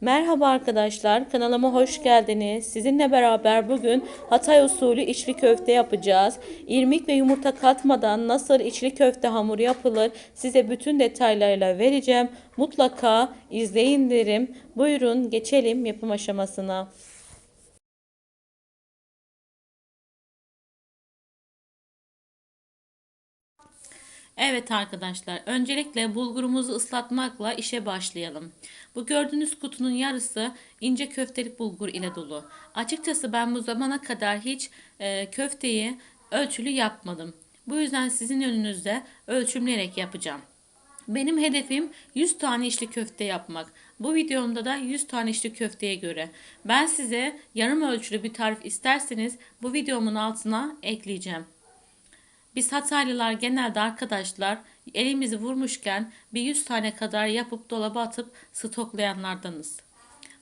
Merhaba arkadaşlar, kanalıma hoş geldiniz. Sizinle beraber bugün Hatay usulü içli köfte yapacağız. İrmik ve yumurta katmadan nasıl içli köfte hamuru yapılır size bütün detaylarıyla vereceğim. Mutlaka izleyin derim. Buyurun geçelim yapım aşamasına. Evet arkadaşlar, öncelikle bulgurumuzu ıslatmakla işe başlayalım. Bu gördüğünüz kutunun yarısı ince köftelik bulgur ile dolu. Açıkçası ben bu zamana kadar hiç e, köfteyi ölçülü yapmadım. Bu yüzden sizin önünüzde ölçümleyerek yapacağım. Benim hedefim 100 tane içli köfte yapmak. Bu videomda da 100 tane içli köfteye göre. Ben size yarım ölçülü bir tarif isterseniz bu videomun altına ekleyeceğim. Biz Hataylılar genelde arkadaşlar elimizi vurmuşken bir 100 tane kadar yapıp dolaba atıp stoklayanlardanız.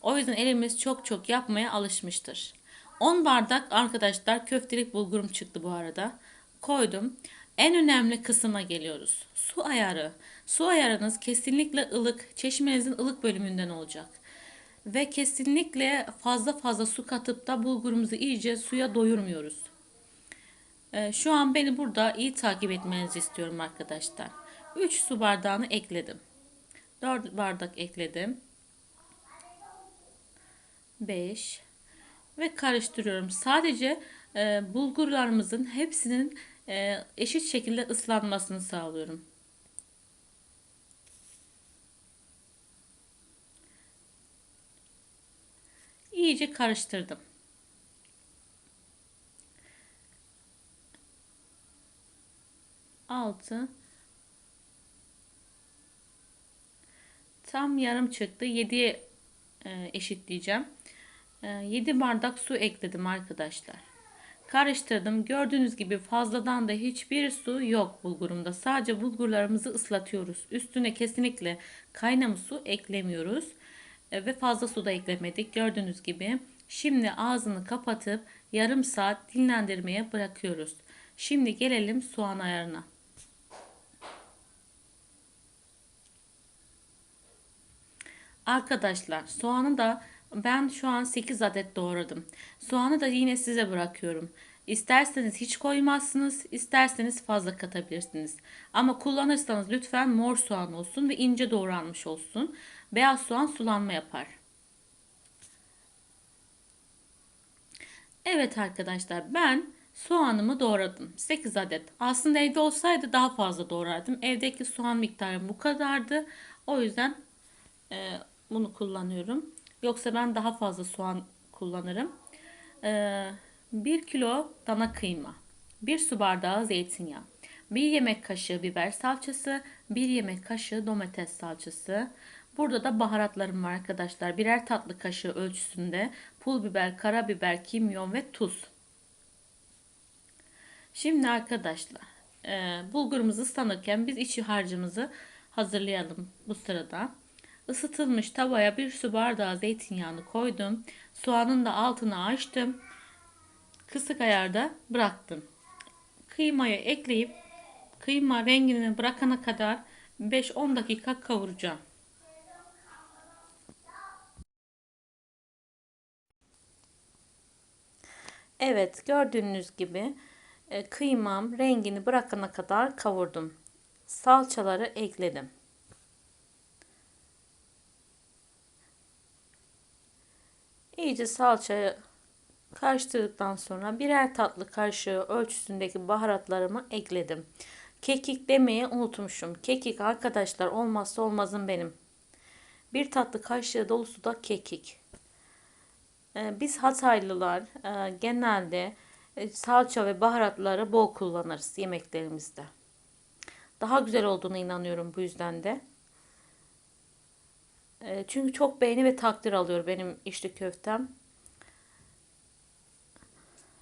O yüzden elimiz çok çok yapmaya alışmıştır. 10 bardak arkadaşlar köftelik bulgurum çıktı bu arada. Koydum. En önemli kısma geliyoruz. Su ayarı. Su ayarınız kesinlikle ılık, çeşmenizin ılık bölümünden olacak. Ve kesinlikle fazla fazla su katıp da bulgurumuzu iyice suya doyurmuyoruz. Ee, şu an beni burada iyi takip etmenizi istiyorum arkadaşlar. 3 su bardağını ekledim. 4 bardak ekledim. 5 ve karıştırıyorum. Sadece e, bulgurlarımızın hepsinin e, eşit şekilde ıslanmasını sağlıyorum. İyice karıştırdım. Altı. Tam yarım çıktı. 7'ye e, eşitleyeceğim. 7 bardak su ekledim arkadaşlar. Karıştırdım. Gördüğünüz gibi fazladan da hiçbir su yok bulgurumda. Sadece bulgurlarımızı ıslatıyoruz. Üstüne kesinlikle kaynamış su eklemiyoruz. E, ve fazla su da eklemedik. Gördüğünüz gibi. Şimdi ağzını kapatıp yarım saat dinlendirmeye bırakıyoruz. Şimdi gelelim soğan ayarına. Arkadaşlar soğanı da ben şu an 8 adet doğradım. Soğanı da yine size bırakıyorum. İsterseniz hiç koymazsınız, isterseniz fazla katabilirsiniz. Ama kullanırsanız lütfen mor soğan olsun ve ince doğranmış olsun. Beyaz soğan sulanma yapar. Evet arkadaşlar ben soğanımı doğradım. 8 adet. Aslında evde olsaydı daha fazla doğrardım. Evdeki soğan miktarım bu kadardı. O yüzden e, bunu kullanıyorum. Yoksa ben daha fazla soğan kullanırım. Ee, 1 kilo dana kıyma, 1 su bardağı zeytinyağı, 1 yemek kaşığı biber salçası, 1 yemek kaşığı domates salçası. Burada da baharatlarım var arkadaşlar. Birer tatlı kaşığı ölçüsünde pul biber, karabiber, kimyon ve tuz. Şimdi arkadaşlar e, bulgurumuzu ıslanırken biz içi harcımızı hazırlayalım bu sırada. Isıtılmış tavaya bir su bardağı zeytinyağını koydum. Soğanın da altını açtım. Kısık ayarda bıraktım. Kıymayı ekleyip kıyma rengini bırakana kadar 5-10 dakika kavuracağım. Evet gördüğünüz gibi e, kıymam rengini bırakana kadar kavurdum. Salçaları ekledim. İyice salçayı karıştırdıktan sonra birer tatlı kaşığı ölçüsündeki baharatlarımı ekledim. Kekik demeyi unutmuşum. Kekik arkadaşlar olmazsa olmazım benim. Bir tatlı kaşığı dolusu da kekik. Ee, biz Hataylılar e, genelde e, salça ve baharatları bol kullanırız yemeklerimizde. Daha güzel olduğunu inanıyorum bu yüzden de. E, çünkü çok beğeni ve takdir alıyor benim içli köftem.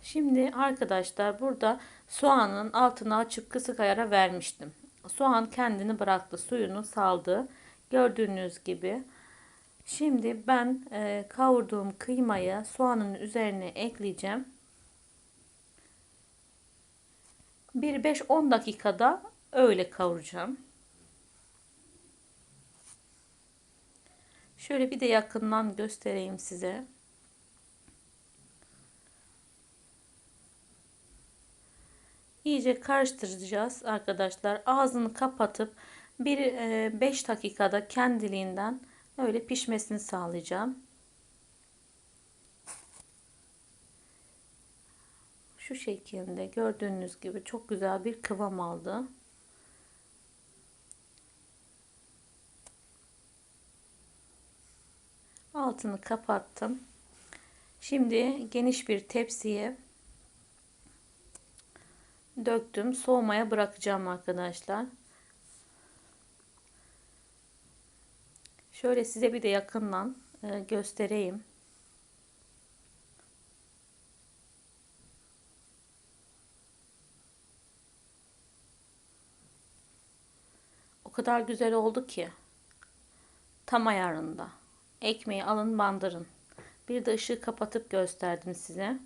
Şimdi arkadaşlar burada soğanın altını açıp kısık ayara vermiştim. Soğan kendini bıraktı, suyunu saldı. Gördüğünüz gibi. Şimdi ben e, kavurduğum kıymayı soğanın üzerine ekleyeceğim. Bir 5-10 dakikada öyle kavuracağım. Şöyle bir de yakından göstereyim size. İyice karıştıracağız arkadaşlar. Ağzını kapatıp bir 5 dakikada kendiliğinden öyle pişmesini sağlayacağım. Şu şekilde gördüğünüz gibi çok güzel bir kıvam aldı. Altını kapattım. Şimdi geniş bir tepsiye döktüm. Soğumaya bırakacağım arkadaşlar. Şöyle size bir de yakından e, göstereyim. O kadar güzel oldu ki. Tam ayarında. Ekmeği alın bandırın. Bir de ışığı kapatıp gösterdim size.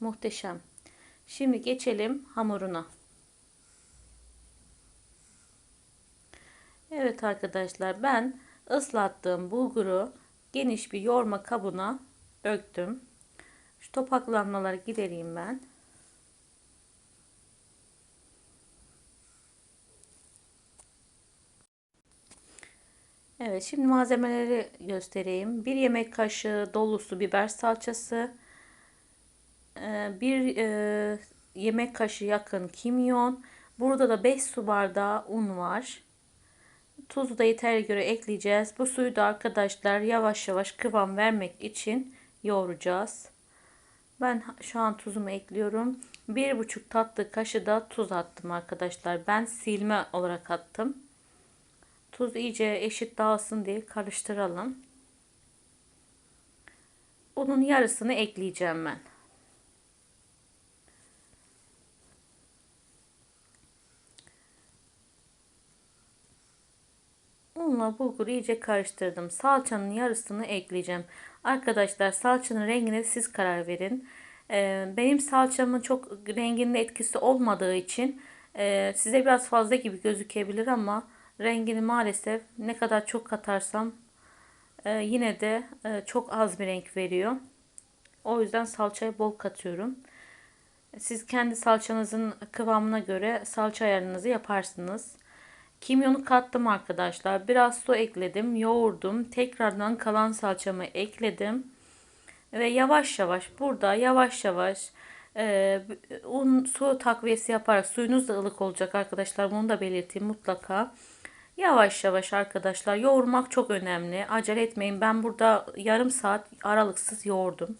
Muhteşem. Şimdi geçelim hamuruna. Evet arkadaşlar ben ıslattığım bulguru geniş bir yoğurma kabına döktüm. Şu topaklanmaları gidereyim ben. Evet şimdi malzemeleri göstereyim. Bir yemek kaşığı dolusu biber salçası. Ee, bir e, yemek kaşığı yakın kimyon. Burada da 5 su bardağı un var. Tuzu da yeterli göre ekleyeceğiz. Bu suyu da arkadaşlar yavaş yavaş kıvam vermek için yoğuracağız. Ben şu an tuzumu ekliyorum. 1,5 tatlı kaşığı da tuz attım arkadaşlar. Ben silme olarak attım. Tuz iyice eşit dağılsın diye karıştıralım. Unun yarısını ekleyeceğim ben. Unla bulguru iyice karıştırdım. Salçanın yarısını ekleyeceğim. Arkadaşlar salçanın rengine siz karar verin. Ee, benim salçamın çok renginde etkisi olmadığı için e, size biraz fazla gibi gözükebilir ama rengini maalesef ne kadar çok katarsam e, yine de e, çok az bir renk veriyor. O yüzden salçayı bol katıyorum. Siz kendi salçanızın kıvamına göre salça ayarınızı yaparsınız. Kimyonu kattım arkadaşlar. Biraz su ekledim, yoğurdum. Tekrardan kalan salçamı ekledim. Ve yavaş yavaş burada yavaş yavaş e, un su takviyesi yaparak suyunuz da ılık olacak arkadaşlar. Bunu da belirteyim mutlaka. Yavaş yavaş arkadaşlar yoğurmak çok önemli. Acele etmeyin. Ben burada yarım saat aralıksız yoğurdum.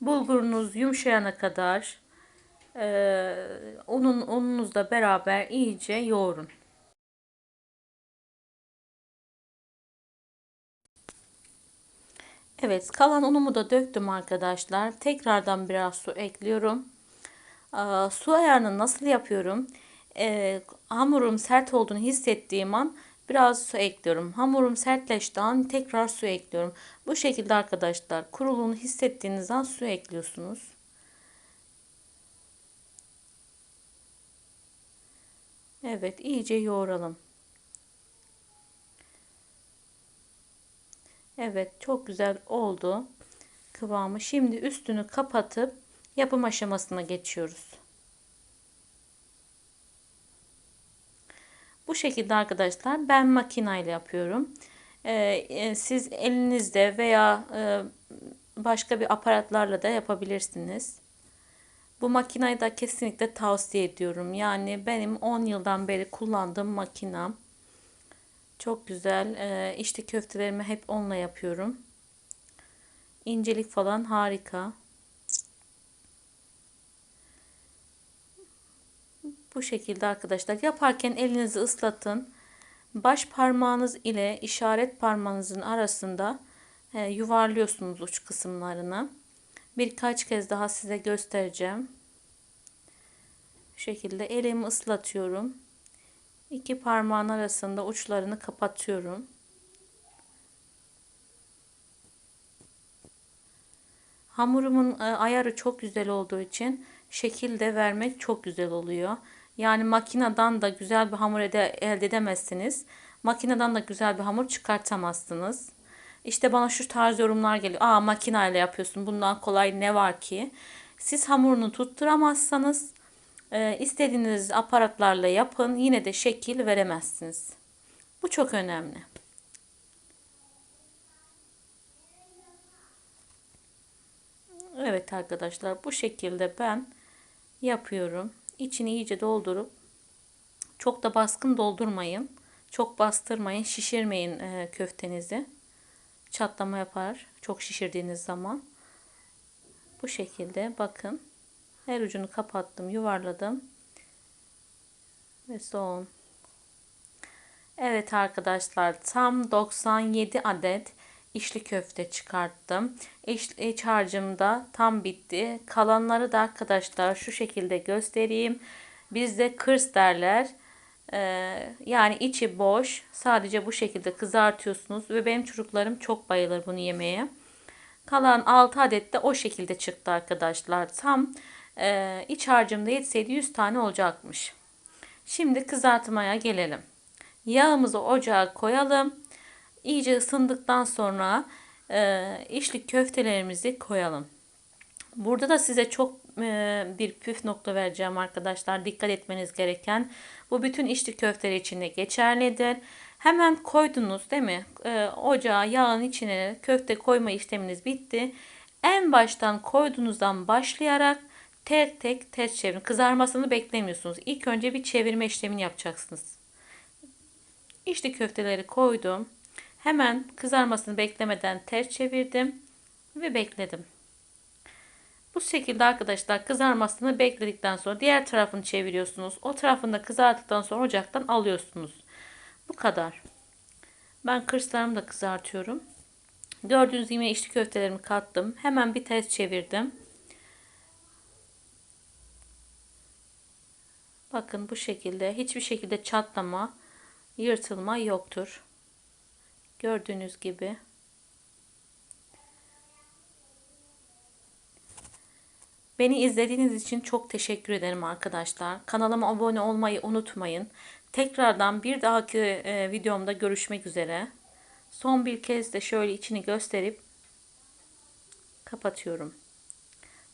Bulgurunuz yumuşayana kadar e, unun ununuzla beraber iyice yoğurun. Evet kalan unumu da döktüm arkadaşlar. Tekrardan biraz su ekliyorum. Su ayarını nasıl yapıyorum? Ee, hamurum sert olduğunu hissettiğim an biraz su ekliyorum. Hamurum sertleştiği an tekrar su ekliyorum. Bu şekilde arkadaşlar kuruluğunu hissettiğiniz an su ekliyorsunuz. Evet iyice yoğuralım. Evet çok güzel oldu kıvamı. Şimdi üstünü kapatıp yapım aşamasına geçiyoruz. Bu şekilde arkadaşlar ben makinayla yapıyorum. Ee, siz elinizde veya e, başka bir aparatlarla da yapabilirsiniz. Bu makinayı da kesinlikle tavsiye ediyorum. Yani benim 10 yıldan beri kullandığım makinam. Çok güzel. Ee, işte köftelerimi hep onunla yapıyorum. İncelik falan harika. Bu şekilde arkadaşlar yaparken elinizi ıslatın. Baş parmağınız ile işaret parmağınızın arasında e, yuvarlıyorsunuz uç kısımlarını. Birkaç kez daha size göstereceğim. Şu şekilde elimi ıslatıyorum. İki parmağın arasında uçlarını kapatıyorum. Hamurumun e, ayarı çok güzel olduğu için şekilde vermek çok güzel oluyor. Yani makineden da güzel bir hamur ede- elde edemezsiniz. Makineden de güzel bir hamur çıkartamazsınız. İşte bana şu tarz yorumlar geliyor. Aa makineyle yapıyorsun. Bundan kolay ne var ki? Siz hamurunu tutturamazsanız e, istediğiniz aparatlarla yapın. Yine de şekil veremezsiniz. Bu çok önemli. Evet arkadaşlar bu şekilde ben yapıyorum. İçini iyice doldurup çok da baskın doldurmayın. Çok bastırmayın, şişirmeyin e, köftenizi. Çatlama yapar çok şişirdiğiniz zaman. Bu şekilde bakın. Her ucunu kapattım, yuvarladım. Ve son. Evet arkadaşlar tam 97 adet içli köfte çıkarttım. İç, iç harcım da tam bitti. Kalanları da arkadaşlar şu şekilde göstereyim. Bizde kırs derler. Ee, yani içi boş. Sadece bu şekilde kızartıyorsunuz. Ve benim çocuklarım çok bayılır bunu yemeye. Kalan 6 adet de o şekilde çıktı arkadaşlar. Tam e, iç harcımda yetseydi 100 tane olacakmış. Şimdi kızartmaya gelelim. Yağımızı ocağa koyalım. İyice ısındıktan sonra e, içli köftelerimizi koyalım. Burada da size çok e, bir püf nokta vereceğim arkadaşlar. Dikkat etmeniz gereken. Bu bütün içli köfteler için de geçerlidir. Hemen koydunuz değil mi? E, ocağa yağın içine köfte koyma işleminiz bitti. En baştan koyduğunuzdan başlayarak tek tek ters çevirin. Kızarmasını beklemiyorsunuz. İlk önce bir çevirme işlemini yapacaksınız. İçli köfteleri koydum. Hemen kızarmasını beklemeden ters çevirdim ve bekledim. Bu şekilde arkadaşlar kızarmasını bekledikten sonra diğer tarafını çeviriyorsunuz. O tarafını da kızarttıktan sonra ocaktan alıyorsunuz. Bu kadar. Ben kırslarımı da kızartıyorum. Gördüğünüz gibi içli köftelerimi kattım. Hemen bir ters çevirdim. Bakın bu şekilde hiçbir şekilde çatlama, yırtılma yoktur. Gördüğünüz gibi. Beni izlediğiniz için çok teşekkür ederim arkadaşlar. Kanalıma abone olmayı unutmayın. Tekrardan bir dahaki e, videomda görüşmek üzere. Son bir kez de şöyle içini gösterip kapatıyorum.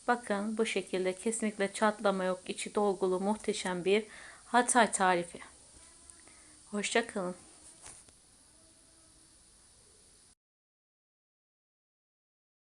Bakın bu şekilde kesinlikle çatlama yok. içi dolgulu muhteşem bir Hatay tarifi. Hoşçakalın.